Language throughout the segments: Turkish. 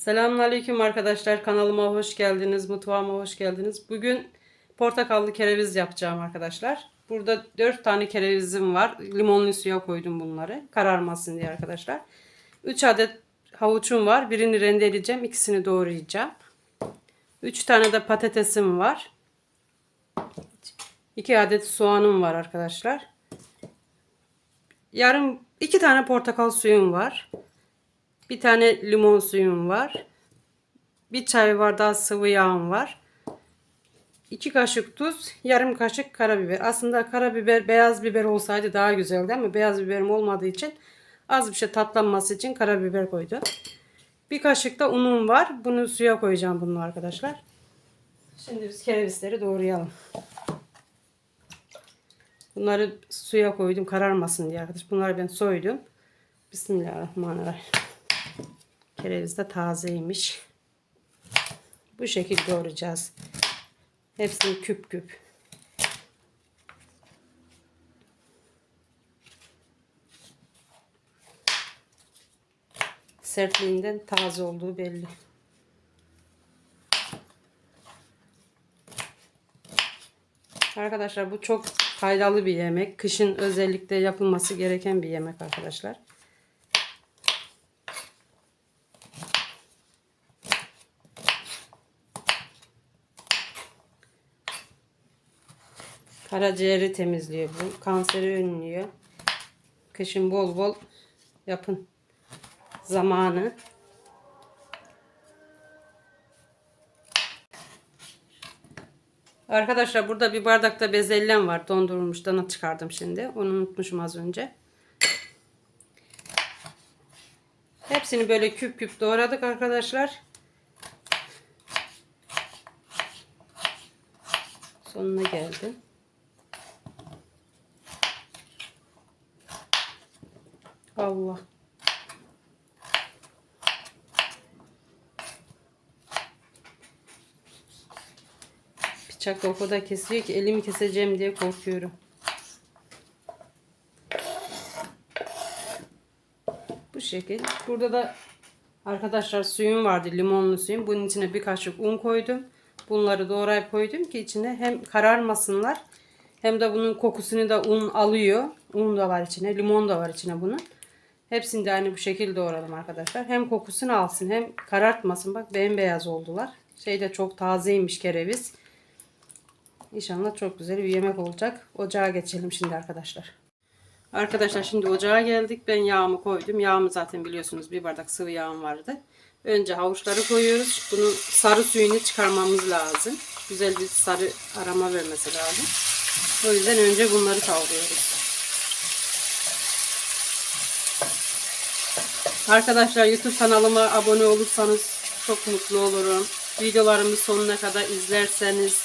Selamünaleyküm arkadaşlar. Kanalıma hoş geldiniz. Mutfağıma hoş geldiniz. Bugün portakallı kereviz yapacağım arkadaşlar. Burada 4 tane kerevizim var. Limonlu suya koydum bunları. Kararmasın diye arkadaşlar. 3 adet havuçum var. Birini rendeleyeceğim. ikisini doğrayacağım. 3 tane de patatesim var. 2 adet soğanım var arkadaşlar. Yarım 2 tane portakal suyum var. Bir tane limon suyum var. Bir çay bardağı sıvı yağım var. 2 kaşık tuz, yarım kaşık karabiber. Aslında karabiber beyaz biber olsaydı daha güzeldi ama beyaz biberim olmadığı için az bir şey tatlanması için karabiber koydum. Bir kaşık da unum var. Bunu suya koyacağım bunu arkadaşlar. Şimdi biz kerevizleri doğrayalım. Bunları suya koydum kararmasın diye arkadaşlar. Bunları ben soydum. Bismillahirrahmanirrahim. Kereviz de tazeymiş. Bu şekilde doğrayacağız. Hepsini küp küp. Sertliğinden taze olduğu belli. Arkadaşlar bu çok faydalı bir yemek. Kışın özellikle yapılması gereken bir yemek arkadaşlar. Karaciğeri temizliyor bu. Kanseri önlüyor. Kışın bol bol yapın. Zamanı. Arkadaşlar burada bir bardakta bezelyem var. Dondurulmuş dana çıkardım şimdi. Onu unutmuşum az önce. Hepsini böyle küp küp doğradık arkadaşlar. Sonuna geldim. Allah. Bıçak o kadar kesiyor ki elimi keseceğim diye korkuyorum. Bu şekil. Burada da arkadaşlar suyum vardı. Limonlu suyum. Bunun içine bir kaşık un koydum. Bunları doğrayıp koydum ki içine hem kararmasınlar hem de bunun kokusunu da un alıyor. Un da var içine. Limon da var içine bunun. Hepsini de aynı bu şekilde doğradım arkadaşlar. Hem kokusunu alsın hem karartmasın. Bak bembeyaz oldular. Şey de çok tazeymiş kereviz. İnşallah çok güzel bir yemek olacak. Ocağa geçelim şimdi arkadaşlar. Arkadaşlar şimdi ocağa geldik. Ben yağımı koydum. Yağımı zaten biliyorsunuz bir bardak sıvı yağım vardı. Önce havuçları koyuyoruz. Bunun sarı suyunu çıkarmamız lazım. Güzel bir sarı arama vermesi lazım. O yüzden önce bunları kavuruyoruz. Arkadaşlar YouTube kanalıma abone olursanız çok mutlu olurum. Videolarımı sonuna kadar izlerseniz,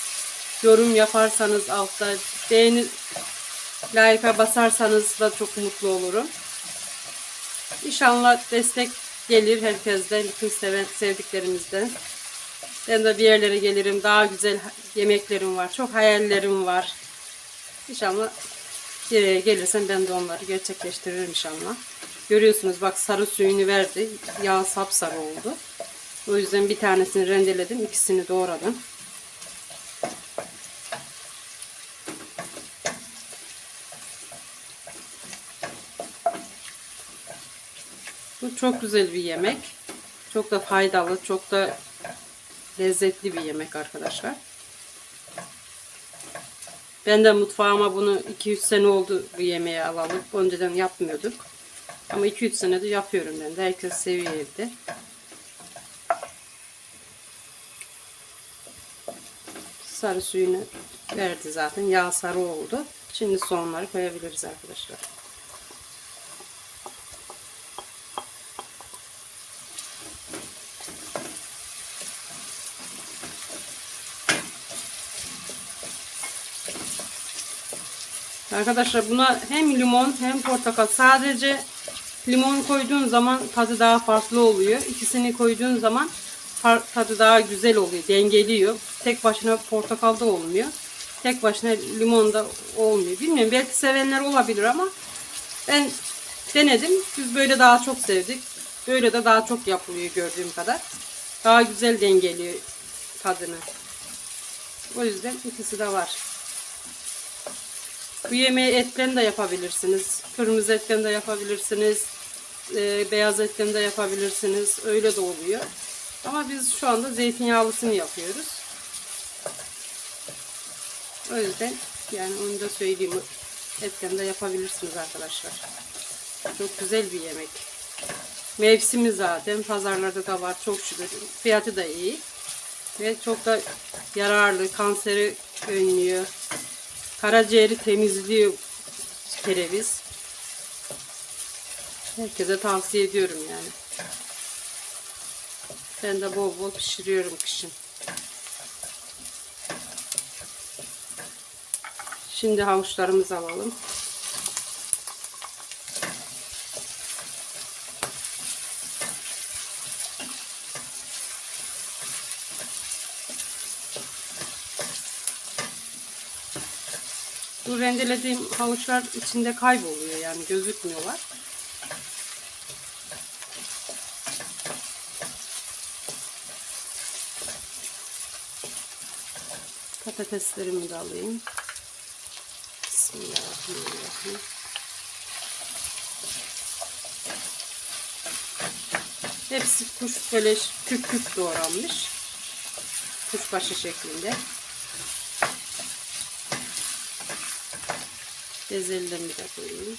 yorum yaparsanız altta beğeni like'a basarsanız da çok mutlu olurum. İnşallah destek gelir herkesten, bütün seven, sevdiklerimizden. Ben de bir yerlere gelirim. Daha güzel yemeklerim var. Çok hayallerim var. İnşallah bir yere gelirsem ben de onları gerçekleştiririm inşallah. Görüyorsunuz bak sarı suyunu verdi. Yağ sapsarı oldu. O yüzden bir tanesini rendeledim. ikisini doğradım. Bu çok güzel bir yemek. Çok da faydalı, çok da lezzetli bir yemek arkadaşlar. Ben de mutfağıma bunu 2-3 sene oldu bu yemeği alalım. Önceden yapmıyorduk. Ama 2-3 senedir yapıyorum ben de. Herkes seviyor evde. Sarı suyunu verdi zaten. Yağ sarı oldu. Şimdi soğanları koyabiliriz arkadaşlar. Arkadaşlar buna hem limon hem portakal sadece limon koyduğun zaman tadı daha farklı oluyor. İkisini koyduğun zaman tadı daha güzel oluyor. Dengeliyor. Tek başına portakal da olmuyor. Tek başına limon da olmuyor. Bilmiyorum belki sevenler olabilir ama ben denedim. Biz böyle daha çok sevdik. Böyle de daha çok yapılıyor gördüğüm kadar. Daha güzel dengeliyor tadını. O yüzden ikisi de var. Bu yemeği etten de yapabilirsiniz. Kırmızı etten de yapabilirsiniz. E, beyaz etten de yapabilirsiniz. Öyle de oluyor. Ama biz şu anda zeytinyağlısını yapıyoruz. O yüzden yani onu da söyleyeyim. Etten de yapabilirsiniz arkadaşlar. Çok güzel bir yemek. Mevsimi zaten. Pazarlarda da var. Çok şükür. Fiyatı da iyi. Ve çok da yararlı. Kanseri önlüyor. Karaciğeri temizliyor kereviz. Herkese tavsiye ediyorum yani. Ben de bol bol pişiriyorum kışın. Şimdi havuçlarımızı alalım. Bu rendelediğim havuçlar içinde kayboluyor yani gözükmüyorlar. Patateslerimi de alayım. Bismillahirrahmanirrahim. Hepsi kuş böyle küp küp doğranmış. Kuşbaşı şeklinde. Bezelyemi de koyayım.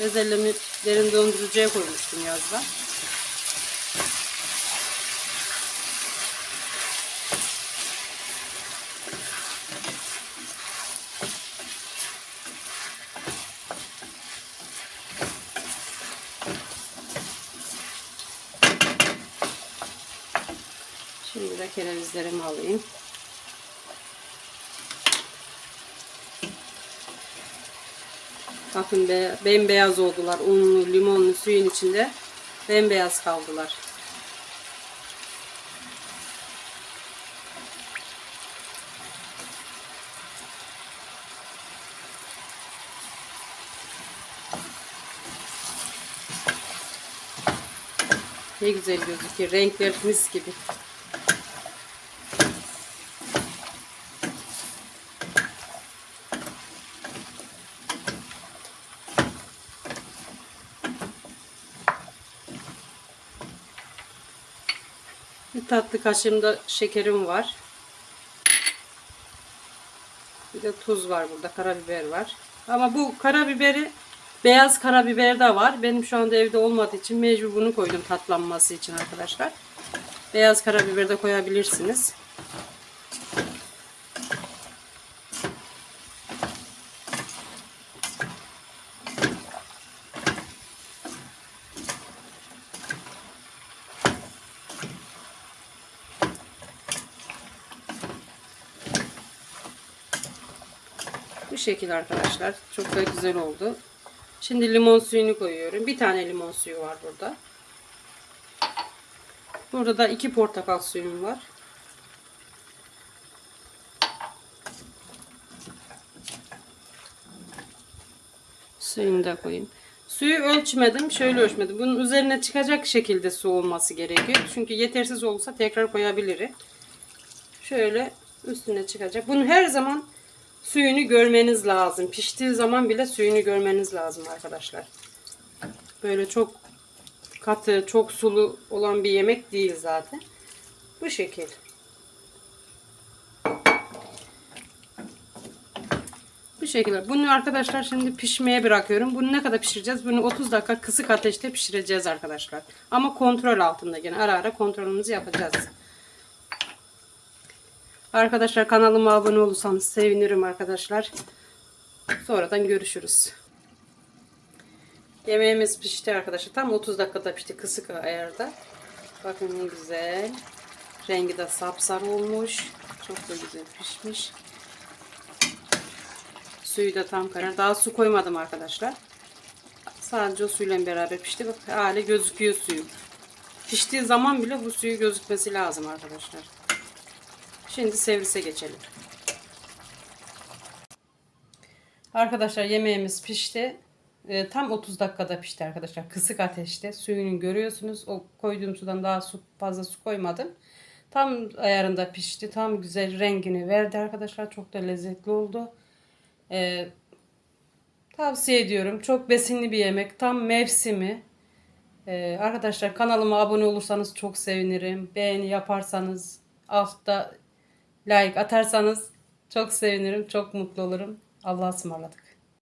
Bezelyemi derin dondurucuya koymuştum yazda. Şimdi de kerevizlerimi alayım. Bakın be, bembeyaz oldular. Unlu, limonlu suyun içinde bembeyaz kaldılar. Ne güzel gözüküyor. Renkler mis gibi. Tatlı kaşığımda şekerim var. Bir de tuz var burada. Karabiber var. Ama bu karabiberi beyaz karabiber de var. Benim şu anda evde olmadığı için mecbur bunu koydum tatlanması için arkadaşlar. Beyaz karabiber de koyabilirsiniz. Şekil arkadaşlar. Çok da güzel oldu. Şimdi limon suyunu koyuyorum. Bir tane limon suyu var burada. Burada da iki portakal suyum var. Suyunu da koyayım. Suyu ölçmedim. Şöyle ölçmedim. Bunun üzerine çıkacak şekilde su olması gerekiyor. Çünkü yetersiz olursa tekrar koyabilirim. Şöyle üstüne çıkacak. Bunu her zaman suyunu görmeniz lazım. Piştiği zaman bile suyunu görmeniz lazım arkadaşlar. Böyle çok katı, çok sulu olan bir yemek değil zaten. Bu şekil. Bu şekilde. Bunu arkadaşlar şimdi pişmeye bırakıyorum. Bunu ne kadar pişireceğiz? Bunu 30 dakika kısık ateşte pişireceğiz arkadaşlar. Ama kontrol altında gene ara ara kontrolümüzü yapacağız. Arkadaşlar kanalıma abone olursanız sevinirim arkadaşlar. Sonradan görüşürüz. Yemeğimiz pişti arkadaşlar. Tam 30 dakikada pişti kısık ayarda. Bakın ne güzel. Rengi de sapsarı olmuş. Çok da güzel pişmiş. Suyu da tam karar. Daha su koymadım arkadaşlar. Sadece o suyla beraber pişti. Bak hali gözüküyor suyu. Piştiği zaman bile bu suyu gözükmesi lazım arkadaşlar. Şimdi servise geçelim. Arkadaşlar yemeğimiz pişti. e, tam 30 dakikada pişti arkadaşlar. Kısık ateşte suyunu görüyorsunuz. O koyduğum sudan daha su, fazla su koymadım. Tam ayarında pişti. Tam güzel rengini verdi arkadaşlar. Çok da lezzetli oldu. E, tavsiye ediyorum. Çok besinli bir yemek. Tam mevsimi. E, arkadaşlar kanalıma abone olursanız çok sevinirim. Beğeni yaparsanız altta like atarsanız çok sevinirim. Çok mutlu olurum. Allah'a ısmarladık.